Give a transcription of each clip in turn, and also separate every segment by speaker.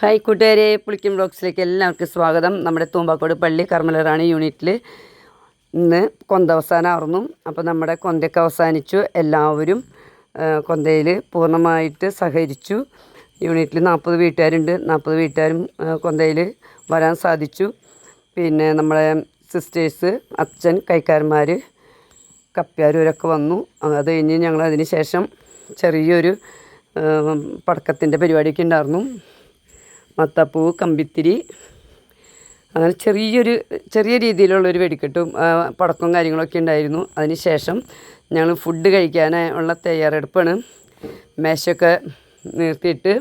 Speaker 1: Hi കൂട്ടുകാരെ പുളിക്കും ബ്ലോഗ്സിലേക്ക് എല്ലാവർക്കും സ്വാഗതം. നമ്മുടെ തൂമ്പാക്കോട് പള്ളി കർമ്മലറാണി യൂണിറ്റിൽ ഇന്ന് കൊന്ത അവസാനമായിരുന്നു അപ്പോൾ നമ്മുടെ കൊന്തയൊക്കെ അവസാനിച്ചു. എല്ലാവരും കൊന്തയിൽ പൂർണമായിട്ട് സഹകരിച്ചു. യൂണിറ്റിൽ നാൽപ്പത് വീട്ടുകാരുണ്ട്. നാൽപ്പത് വീട്ടുകാരും കൊന്തയിൽ വരാൻ സാധിച്ചു. പിന്നെ നമ്മളെ സിസ്റ്റേഴ്സ് അച്ഛൻ കൈക്കാരന്മാർ കപ്പ്യാരൂരൊക്കെ വന്നു. അത് കഴിഞ്ഞ് ഞങ്ങൾ അതിന് ശേഷം ചെറിയൊരു പടക്കത്തിന്റെ പരിപാടിയൊക്കെ ഉണ്ടായിരുന്നു. മത്തപ്പൂ കമ്പിത്തിരി അങ്ങനെ ചെറിയൊരു ചെറിയ രീതിയിലുള്ളൊരു വെടിക്കെട്ടും പടക്കവും കാര്യങ്ങളൊക്കെ ഉണ്ടായിരുന്നു. അതിന് ശേഷം ഞങ്ങൾ ഫുഡ് കഴിക്കാനുള്ള തയ്യാറെടുപ്പാണ്. മേശയൊക്കെ നിർത്തിയിട്ട്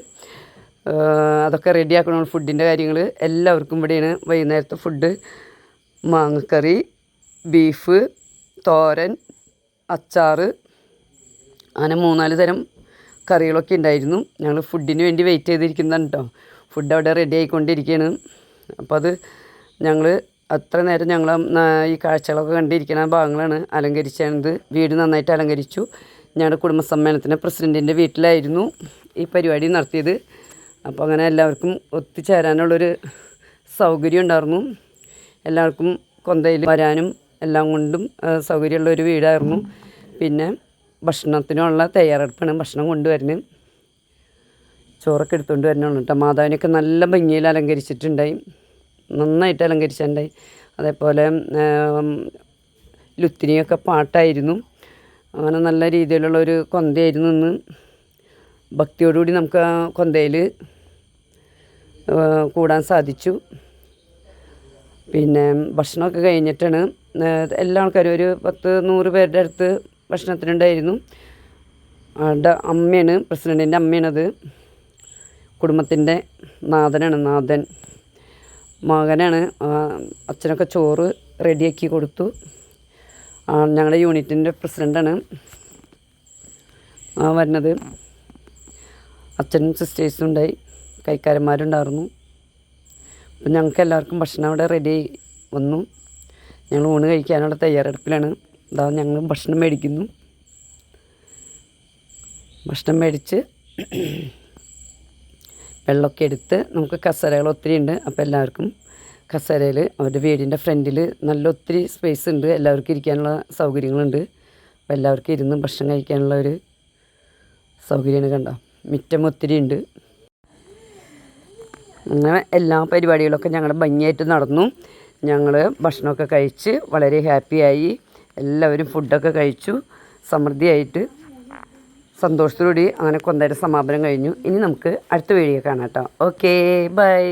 Speaker 1: അതൊക്കെ റെഡിയാക്കണം ഫുഡിന്റെ കാര്യങ്ങൾ എല്ലാവർക്കും ഇവിടെയാണ് വൈകുന്നേരത്തെ ഫുഡ് മാങ്ങക്കറി ബീഫ് തോരൻ അച്ചാറ് അങ്ങനെ മൂന്നാൽ തരം കറികളൊക്കെ ഉണ്ടായിരുന്നു. ഞങ്ങൾ ഫുഡിന് വേണ്ടി വെയിറ്റ് ചെയ്തിരിക്കുന്നതാണ് കേട്ടോ ഫുഡ് അവിടെ റെഡി ആയിക്കൊണ്ടിരിക്കുകയാണ് അപ്പോൾ അത് ഞങ്ങൾ അത്ര നേരം ഞങ്ങൾ ഈ കാഴ്ചകളൊക്കെ കണ്ടിരിക്കുന്ന ഭാഗങ്ങളാണ് അലങ്കരിച്ചത്. വീട് നന്നായിട്ട് അലങ്കരിച്ചു. ഞങ്ങളുടെ കുടുംബസമ്മേളനത്തിന്റെ പ്രസിഡന്റിന്റെ വീട്ടിലായിരുന്നു ഈ പരിപാടി നടത്തിയത്. അപ്പോൾ അങ്ങനെ എല്ലാവർക്കും ഒത്തുചേരാനുള്ളൊരു സൗകര്യം ഉണ്ടായിരുന്നു. എല്ലാവർക്കും കൊന്തയിൽ വരാനും എല്ലാം കൊണ്ടും സൗകര്യമുള്ള ഒരു വീടായിരുന്നു. പിന്നെ ഭക്ഷണത്തിനുള്ള തയ്യാറെടുപ്പാണ് ഭക്ഷണം കൊണ്ടുവരുന്നത്. ചോറൊക്കെ എടുത്തുകൊണ്ട് വരണമെന്ന് കേട്ടോ. മാതാവിനൊക്കെ നല്ല ഭംഗിയിൽ അലങ്കരിച്ചിട്ടുണ്ടായി. നന്നായിട്ട് അലങ്കരിച്ചിട്ടുണ്ടായി അതേപോലെ ലുത്തിനിയൊക്കെ പാട്ടായിരുന്നു. അങ്ങനെ നല്ല രീതിയിലുള്ള ഒരു കൊന്തയായിരുന്നു ഇന്ന്. ഭക്തിയോടുകൂടി നമുക്ക് ആ കൊന്തയിൽ കൂടാൻ സാധിച്ചു. പിന്നെ ഭക്ഷണമൊക്കെ കഴിഞ്ഞിട്ടാണ് എല്ലാ ആൾക്കാരും ഒരു പത്ത് നൂറ് പേരുടെ അടുത്ത് ഭക്ഷണത്തിനുണ്ടായിരുന്നു. ആളുടെ അമ്മയാണ് പ്രസിഡന്റിന്റെ അമ്മയാണത്. കുടുംബത്തിന്റെ നാഥനാണ് നാഥൻ. മകനാണ് അച്ഛനൊക്കെ ചോറ് റെഡിയാക്കി കൊടുത്തു. ഞങ്ങളുടെ യൂണിറ്റിന്റെ പ്രസിഡന്റാണ് വരുന്നത്. അച്ഛനും സിസ്റ്റേഴ്സും ഉണ്ടായി കൈക്കാരന്മാരുണ്ടായിരുന്നു. അപ്പം ഞങ്ങൾക്ക് എല്ലാവർക്കും ഭക്ഷണം അവിടെ റെഡി വന്നു. ഞങ്ങൾ ഊണ് കഴിക്കാനുള്ള തയ്യാറെടുപ്പിലാണ്. ഇതാ ഞങ്ങൾ ഭക്ഷണം മേടിക്കുന്നു. ഭക്ഷണം മേടിച്ച് വെള്ളമൊക്കെ എടുത്ത് നമുക്ക് കസേരകൾ ഒത്തിരി ഉണ്ട്. അപ്പോൾ എല്ലാവർക്കും കസേരയിൽ അവരുടെ വീടിന്റെ ഫ്രണ്ടിൽ നല്ല ഒത്തിരി സ്പേസ് ഉണ്ട്. എല്ലാവർക്കും ഇരിക്കാനുള്ള സൗകര്യങ്ങളുണ്ട്. അപ്പോൾ എല്ലാവർക്കും ഇരുന്ന് ഭക്ഷണം കഴിക്കാനുള്ള ഒരു സൗകര്യമാണ് കണ്ട. മിറ്റം ഒത്തിരി ഉണ്ട്. അങ്ങനെ എല്ലാ പരിപാടികളൊക്കെ ഞങ്ങളുടെ ഭംഗിയായിട്ട് നടന്നു. ഞങ്ങൾ ഭക്ഷണമൊക്കെ കഴിച്ച് വളരെ ഹാപ്പിയായി എല്ലാവരും ഫുഡൊക്കെ കഴിച്ചു. സമൃദ്ധിയായിട്ട് സന്തോഷത്തോടുകൂടി അങ്ങനെ കൊന്തയുടെ സമാപനം കഴിഞ്ഞു. ഇനി നമുക്ക് അടുത്ത വീഡിയോ കാണാം കേട്ടോ. Okay bye